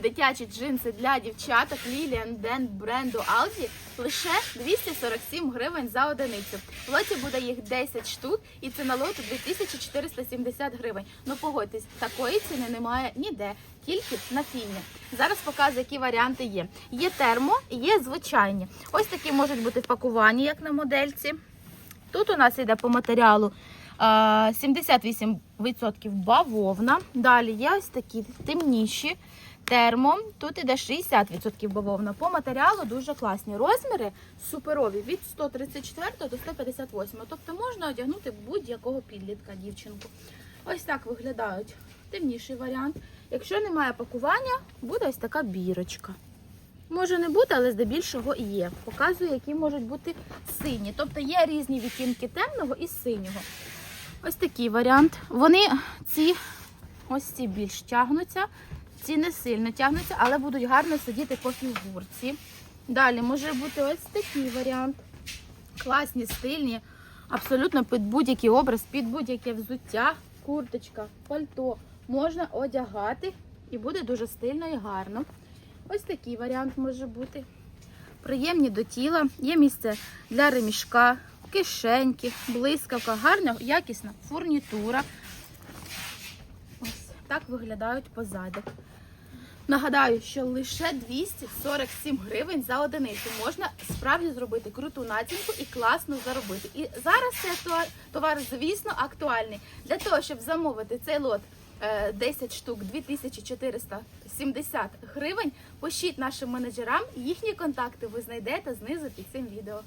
дитячі джинси для дівчаток Lilian Den бренду Aldi лише 247 гривень за одиницю. В лоті буде їх 10 штук і ціна лоту 2470 гривень. Ну погодьтесь, такої ціни немає ніде, тільки на фільмі. Зараз показую, які варіанти є. Є термо, є звичайні. Ось такі можуть бути в пакуванні, як на модельці. Тут у нас йде по матеріалу 78% бавовна. Далі є ось такі темніші термо. Тут іде 60% бавовна. По матеріалу дуже класні розміри, суперові від 134 до 158. Тобто можна одягнути будь-якого підлітка дівчинку. Ось так виглядають темніший варіант. Якщо немає пакування, буде ось така бірочка. Може не бути, але здебільшого і є. Показую, які можуть бути сині. Тобто є різні відтінки темного і синього. Ось такий варіант. Вони ці ось ці більш тягнуться, ці не сильно тягнуться, але будуть гарно сидіти по фігурці. Далі може бути ось такий варіант. Класні, стильні, абсолютно під будь-який образ, під будь-яке взуття, курточка, пальто можна одягати і буде дуже стильно і гарно. Ось такий варіант може бути. Приємні до тіла, є місце для ремішка, кишеньки, блискавка, гарна, якісна фурнітура. Ось так виглядають позади. Нагадаю, що лише 247 гривень за одиницю можна справді зробити круту націнку і класно заробити. І зараз цей товар, звісно, актуальний. Для того, щоб замовити цей лот е, 10 штук 2470 гривень, пишіть нашим менеджерам. Їхні контакти ви знайдете знизу під цим відео.